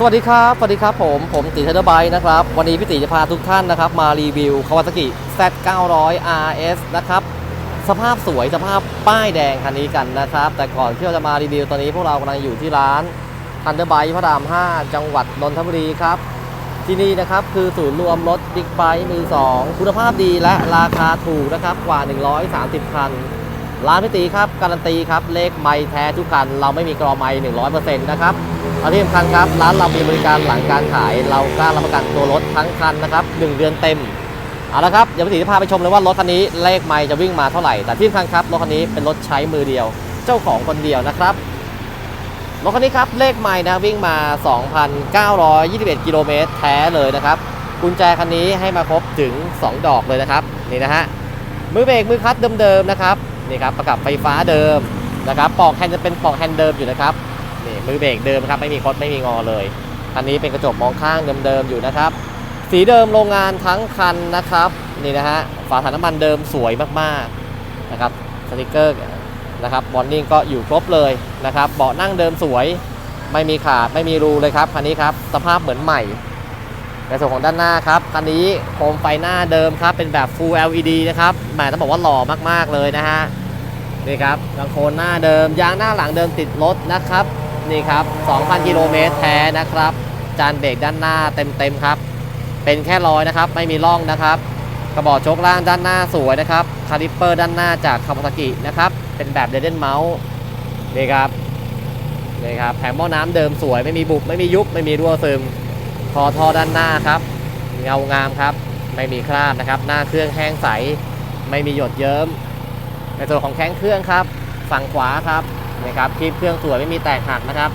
สวัสดีครับ สวัสดีครับผม ผมตีเทเดอร์ไบนะครับ วันนี้พี่ตีจะพาทุกท่านนะครับ มารีวิว Kawasaki Z900 RS นะครับ สภาพสวยสภาพป้ายแดงคันนี้กันนะครับ แต่ก่อนที่เราจะมารีวิวตอนนี้พวกเรากำลังอยู่ที่ร้าน Thunderbike พระราม 5 จังหวัดนนทบุรีครับ ที่นี่นะครับคือศูนย์รวมรถบิ๊กไบค์มือ 2 คุณภาพดีและราคาถูกนะครับกว่า 130คัน ร้านพี่ตีครับการันตีครับเลขไม่แท้ทุกคัน เราไม่มีกรอไม่100%นต์นะครับเอาที่สำคัญครับร้านเรามีบริการหลังการขาย เรากล้ารับประกันตัวรถทั้งคันนะครับ1เดือนเต็มเอาละครับเดี๋ยวพี่ตีจะพาไปชมเลยว่ารถคันนี้เลขไม่จะวิ่งมาเท่าไหร่แต่ที่สำคัญครับรถคันนี้เป็นรถใช้มือเดียว เจ้าของคนเดียวนะครับรถคันนี้ครับเลขไม่นะวิ่งมา 2,921 กิโลเมตรแท้เลยนะครับกุญแจคันนี้ให้มาครบถึง 2 ดอกเลยนะครับนี่นะฮะมือเบรกมือคัตเดิมๆนะครับ นี่ครับประกับไฟฟ้าเดิมนะครับปอกแฮนด์จะเป็นปอกแฮนด์เดิมอยู่นะครับนี่มือเบรกเดิมครับไม่มีคดไม่มีงอเลยคันนี้เป็นกระจกมองข้างเดิมๆอยู่นะครับ สีเดิมโรงงานทั้งคันนะครับนี่นะฮะฝาถังน้ำมันเดิมสวยมากๆนะครับสติกเกอร์นะครับบอนนิ่งก็อยู่ครบเลยนะครับเบาะนั่งเดิมสวยไม่มีขาดไม่มีรูเลยครับคันนี้ครับสภาพเหมือนใหม่ในส่วนของด้านหน้าครับคันนี้โคมไฟหน้าเดิมครับเป็นแบบ Full LED นะครับแหมต้องบอกว่าหล่อมากๆเลยนะฮะ นี่ครับกังโคนหน้าเดิม ยางหน้าหลังเดิมติดรถนะครับ นี่ครับ 2,000 กิโลเมตรแท้นะครับ จานเบรกด้านหน้าเต็มๆครับ เป็นแค่รอยนะครับ ไม่มีร่องนะครับ กระบอกโชคล่างด้านหน้าสวยนะครับ คาลิปเปอร์ด้านหน้าจากคาวากินะครับ เป็นแบบเดเดนเมาส์นี่ครับนี่ครับ แผงหม้อน้ำเดิมสวย ไม่มีบุบ ไม่มียุบ ไม่มีรั่วซึม คอท่อด้านหน้าครับ เงางามครับ ไม่มีคราบนะครับ หน้าเครื่องแห้งใส ไม่มีหยดเยิ้ม ในส่วนของแข้งเครื่องครับ ฝั่งขวาครับนี่ครับคลิปเครื่องสวยไม่มีแตกหักนะครับ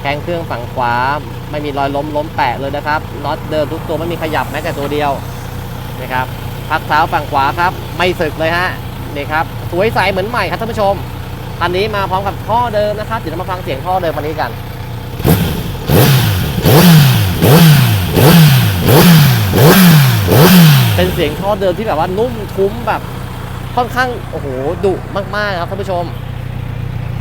แข้งเครื่องฝั่งขวา ไม่มีรอยล้มล้มแปะเลยนะครับน็อตเดิมทุกตัวไม่มีขยับแม้แต่ตัวเดียวนะครับพักเท้าฝั่งขวาครับ ไม่สึกเลยฮะนี่ครับสวยใสเหมือนใหม่ครับท่านผู้ชมอันนี้มาพร้อมกับท่อเดิมนะครับเดี๋ยวเรามาฟังเสียงท่อเดิมคันนี้กันเป็นเสียงท่อเดิมที่แบบว่านุ่มทุ้มแบบ ค่อนข้างโอ้โหดุมากๆครับท่านผู้ชม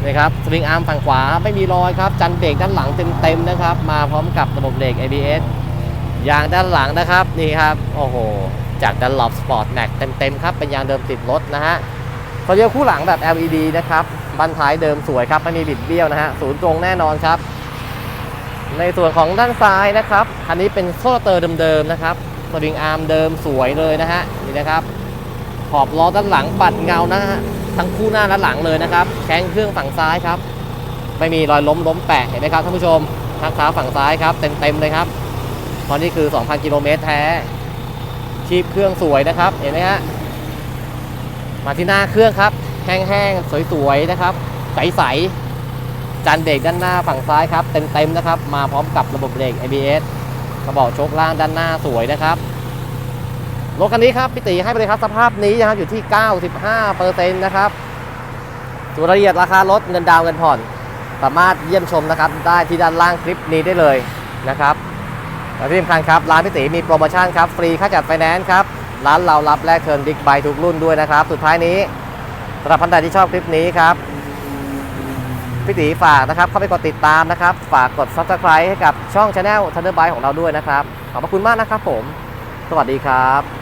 นี่ครับสวิงอาร์มฝั่งขวาไม่มีรอยครับ จันเบรกด้านหลังเต็มๆนะครับ มาพร้อมกับระบบเบรก ABS ยางด้านหลังนะครับนี่ครับโอ้โหจากดันลอ p สปอร์ตแม็กเต็มๆครับเป็นยางเดิมติดรถนะฮะพอเยอคู่หลังแบบ LED นะครับบันท้ายเดิมสวยครับไม่มีบิดเบี้ยวนะฮะศูนย์ตรงแน่นอนครับ ในส่วนของด้านซ้ายนะครับ คันนี้เป็นโซ่เตอร์เดิมๆนะครับสวิงอาร์มเดิมสวยเลยนะฮะนี่นะครับ ขอบล้อด้านหลังปัดเงาหนะฮะทั้งคู่หน้าและหลังเลยนะครับแข้งเครื่องฝั่งซ้ายครับ ไม่มีรอยล้มล้มแปะเห็นไหมครับท่านผู้ชมทางเท้าฝั่งซ้ายครับ เต็มๆเลยครับเพราะนี่คือ 2,000 กิโลเมตรแท้ ชีพเครื่องสวยนะครับ เห็นไหมฮะมาที่หน้าเครื่องครับ แห้งๆ สวยๆ นะครับ ใสๆจานเบรกด้านหน้าฝั่งซ้ายครับ เต็มๆ นะครับ มาพร้อมกับระบบเบรก ABS กระบอกโชคล่างด้านหน้าสวยนะครับ รถคันนี้ครับพี่ตีให้ไปเลยครับสภาพนี้นะครับอยู่ที่ 95%นะครับส่วนรายละเอียดราคารถเงินดาวเงินผ่อน สามารถเยี่ยมชมนะครับได้ที่ด้านล่างคลิปนี้ได้เลยนะครับและที่สำคัญครับร้านพี่ตีมีโปรโมชั่นครับฟรีค่าจัดไฟแนนซ์ครับร้านเรารับแลกเทิร์นบิ๊กไบทุกรุ่นด้วยนะครับ สุดท้ายนี้สำหรับท่านใดที่ชอบคลิปนี้ครับพี่ตีฝากนะครับเข้าไปกดติดตามนะครับ ฝากกด subscribe ให้กับช่อง Channel Thunderbike ของเราด้วยนะครับ ขอบพระคุณมากนะครับผม สวัสดีครับ